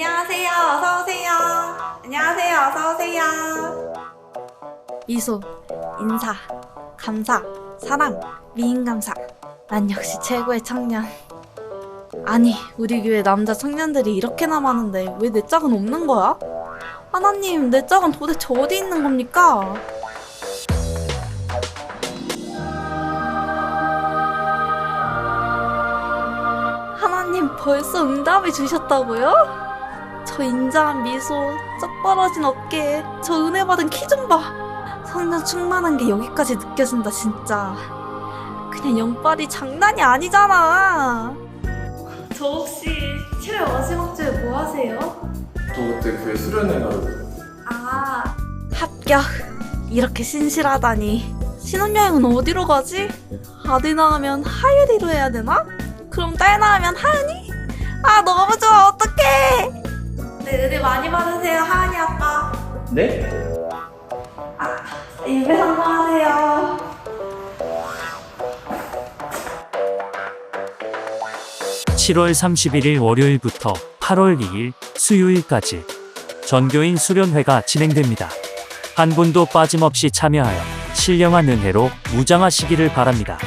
안녕하세요. 어서 오세요. 안녕하세요. 어서 오세요. 미소, 인사, 감사, 사랑, 미인 감사. 난 역시 최고의 청년. 아니, 우리 교회 남자 청년들이 이렇게나 많은데 왜 내 짝은 없는 거야? 하나님, 내 짝은 도대체 어디 있는 겁니까? 하나님 벌써 응답을 주셨다고요? 저 인자한 미소, 쩍 벌어진 어깨, 저 은혜 받은 키 좀 봐. 성령 충만한 게 여기까지 느껴진다 진짜. 그냥 영빨이 장난이 아니잖아. 저 혹시 7월 마지막 주에 뭐 하세요? 저 그때 교회 수련회 가고 아, 합격. 이렇게 신실하다니. 신혼여행은 어디로 가지? 아들 낳으면 하율이로 해야 되나? 그럼 딸 낳으면 하은이? 아, 너무 좋아. 네, 받으세요, 하은이 아빠. 네? 예배 성공하세요. 칠월 31일 월요일부터 8월 2일 수요일까지 전교인 수련회가 진행됩니다. 한 분도 빠짐없이 참여하여 신령한 은혜로 무장하시기를 바랍니다.